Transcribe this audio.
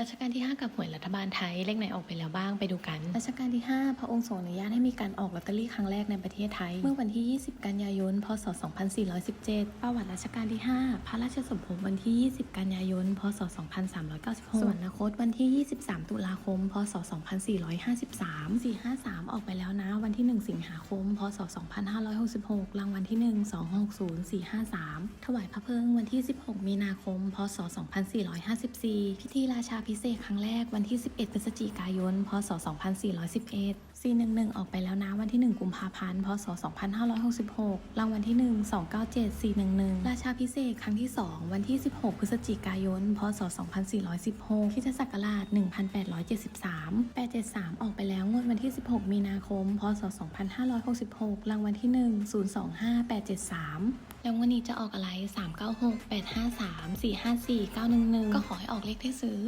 รัชกาลที่ 5 กับหวยรัฐบาลไทยเลขไหนออกไปแล้วบ้างไปดูกัน รัชกาลที่ 5 พระองค์ทรงอนุญาตให้มีการออกลอตเตอรี่ครั้งแรกในประเทศไทย เมื่อวันที่ 20 กันยายน พศ 2417 ประวัติรัชกาลที่ 5 พระราชสมภพวันที่ 20 กันยายน พศ 2396สวรรคตวันที่ 23 ตุลาคม พศ 2453 453 ออกไปแล้วนะ วันที่ 1 สิงหาคม พศ 2566 รางวัลที่ 1 260 453 ถวายพระเพลิงวันที่ 16 มีนาคม พศ 2454 พิธีราชาพิเศษครั้งแรกวันที่ 11 พฤศจิกายน พศ 2411 411 ออกไปแล้วนะวันที่ 1 กุมภาพันธ์ พศ 2566 รางวัลที่ 1 297 411 ราชาพิเศษครั้งที่ 2 วันที่ 16 พฤศจิกายน พศ 2416คริสตศักราช 1873 873 ออกไปแล้วงวดวันที่ 16 มีนาคม พศ 2566 รางวัลที่ 1 025 873แล้ววันนี้จะออกอะไร 396 853 454 911 ก็ขอให้ออกเลขที่ซื้อ